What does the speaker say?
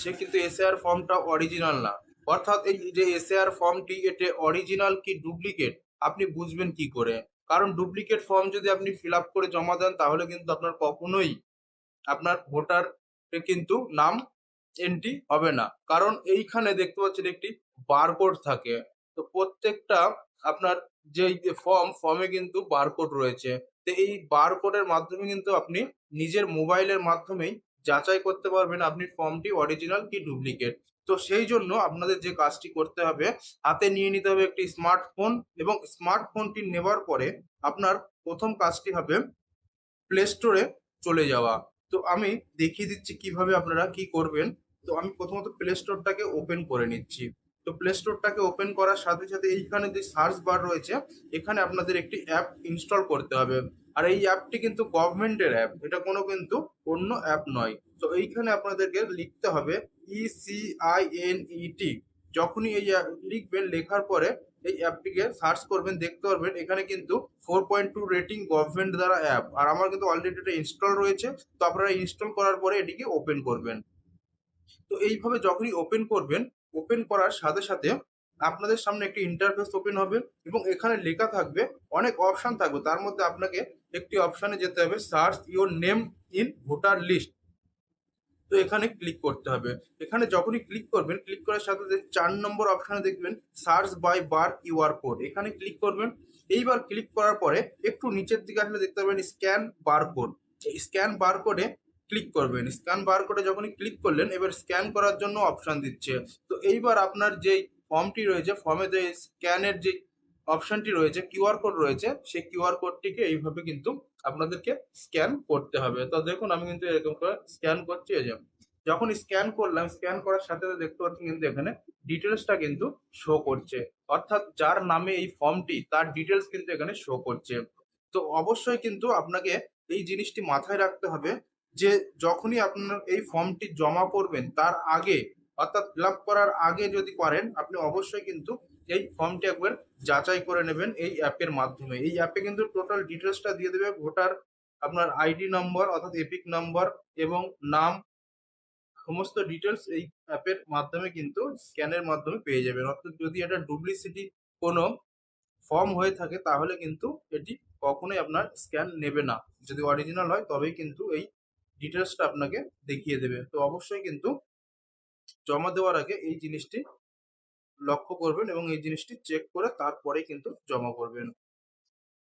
দেখাচ্ছে কিন্তু এসএআর ফর্মটা অরিজিনাল না। অর্থাৎ এই যে এসএআর ফর্মটি এটা অরিজিনাল কি ডুপ্লিকেট আপনি বুঝবেন কি করে? কারণ ডুপ্লিকেট ফর্ম যদি আপনি ফিল আপ করে জমা দেন, তাহলে কিন্তু আপনার কখনোই আপনার ভোটার কিন্তু নাম এন্ট্রি হবে না। কারণ এইখানে দেখতে পাচ্ছেন একটি বারকোড থাকে। তো প্রত্যেকটা আপনার যে ফর্ম ফর্মে কিন্তু বারকোড রয়েছে। তো এই বারকোডের মাধ্যমে কিন্তু আপনি নিজের মোবাইলের মাধ্যমেই যাচাই করতে পারবেন আপনি ফর্মটি অরিজিনাল কি ডুপ্লিকেট তো সেই জন্য আপনাদের যে কাজটি করতে হবে, হাতে নিয়ে নিতে হবে একটি স্মার্টফোন এবং স্মার্টফোনটি নেবার পরে আপনার প্রথম কাজটি হবে প্লে স্টোরে চলে যাওয়া। তো আমি দেখিয়ে দিচ্ছি কীভাবে আপনারা কি করবেন। তো আমি প্রথমত প্লে স্টোরটাকে ওপেন করে নিচ্ছি। তো প্লে স্টোরটাকে ওপেন করার সাথে সাথে এইখানে যে সার্চ বার রয়েছে, এখানে আপনাদের একটি অ্যাপ ইনস্টল করতে হবে। আর এই অ্যাপটি কিন্তু গভর্নমেন্টের অ্যাপ এটা কোনো কিন্তু অন্য অ্যাপ নয়। তো এইখানে আপনাদেরকে লিখতে হবে E E C N E যখনই এই লিখবেন, লেখার পরে এই অ্যাপটিকে সার্চ করবেন, দেখতে পারবেন, এখানে কিন্তু four point two rating government দ্বারা অ্যাপ আর আমার কিন্তু অলরেডি এটা ইনস্টল রয়েছে, তো আপনারা ইনস্টল করার পরে এটিকে ওপেন করবেন। তো এইভাবে যখনই ওপেন করবেন ওপেন করার সাথে সাথে আপনাদের সামনে একটি ইন্টারফেস ওপেন হবে এবং এখানে লেখা থাকবে অনেক অপশান থাকবে। তার মধ্যে আপনাকে একটি অপশানে যেতে হবে search your name in voter list তো এখানে ক্লিক করতে হবে। এখানে যখনই ক্লিক করবেন ক্লিক করার সাথে চার নম্বর অপশানে দেখবেন search by bar QR code এখানে ক্লিক করবেন। এইবার ক্লিক করার পরে একটু নিচের দিকে আসলে দেখতে পাবেন scan bar code scan bar কোডে ক্লিক করবেন। স্ক্যান বার কোডে যখনই ক্লিক করলেন, এবার স্ক্যান করার জন্য অপশান দিচ্ছে। তো এইবার আপনার যেই ফর্মটি রয়েছে ফর্মে যে স্ক্যানের যে অপশনটি রয়েছে কিউআর কোড রয়েছে, সেই কিউআর কোডটিকে এইভাবে কিন্তু আপনাদেরকে স্ক্যান করতে হবে। তো দেখুন, আমি কিন্তু এরকম করে স্ক্যান করছি, এই যে যখন স্ক্যান করলাম স্ক্যান করার সাথে সাথে দেখতে পাচ্ছি কিন্তু এখানে ডিটেলসটা কিন্তু শো করছে। অর্থাৎ যার নামে এই ফর্মটি তার ডিটেলস কিন্তু এখানে শো করছে। তো অবশ্যই কিন্তু আপনাকে এই জিনিসটি মাথায় রাখতে হবে যে যখনই আপনার এই ফর্মটি জমা করবেন, তার আগে অর্থাৎ ফিল করার আগে যদি করেন, আপনি অবশ্যই কিন্তু এই ফর্মটি একবার যাচাই করে নেবেন এই অ্যাপের মাধ্যমে। এই অ্যাপে কিন্তু টোটাল ডিটেলসটা দিয়ে দেবে ভোটার আপনার আইডি নম্বর অর্থাৎ এপিক নম্বর এবং নাম, সমস্ত ডিটেলস এই অ্যাপের মাধ্যমে কিন্তু স্ক্যানের মাধ্যমে পেয়ে যাবেন। অর্থাৎ যদি এটা ডুপ্লিসিটি কোনো ফর্ম হয়ে থাকে, তাহলে কিন্তু এটি কখনোই আপনার স্ক্যান নেবে না। যদি অরিজিনাল হয়, তবেই কিন্তু এই ডিটেলসটা আপনাকে দেখিয়ে দেবে। তো অবশ্যই কিন্তু জমা দেওয়ার আগে এই জিনিসটি লক্ষ্য করবেন এবং এই জিনিসটি চেক করে তারপরে কিন্তু জমা করবেন।